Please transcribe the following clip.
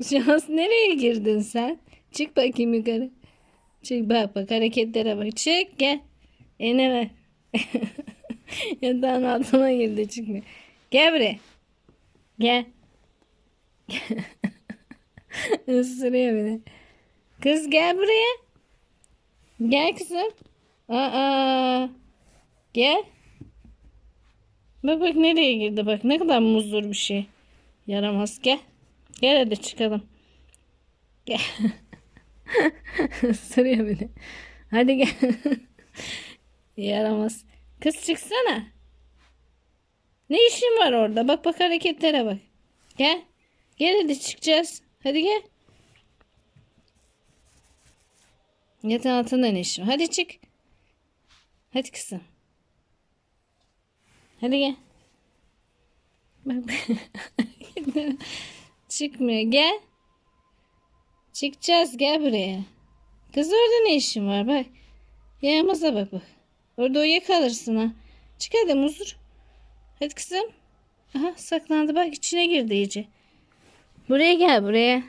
Şans nereye girdin sen? Çık bakayım yukarı. Çık bak bak hareketlere bak. Çık gel. Eline ver. Yatağın altına girdi çıkmıyor. Gel buraya. Gel. Isırıyor beni. Kız gel buraya. Gel kızım. Aa. Gel. Bak bak nereye girdi bak. Ne kadar muzdur bir şey. Yaramaz gel. Gel hadi çıkalım. Gel. Isırıyor beni. Hadi gel. Yaramaz. Kız çıksana. Ne işin var orada? Bak bak hareketlere bak. Gel. Gel hadi çıkacağız. Hadi gel. Yatağın altında ne işin? Hadi çık. Hadi kızım. Hadi gel. Bak. Çıkmıyor. Gel. Çıkacağız. Gel buraya. Kız orada ne işin var? Bak. Yağımıza bak bak. Orada uyuyakalırsın ha. Çık hadi muzur. Hadi kızım. Aha saklandı bak içine girdi iyice. Buraya gel buraya.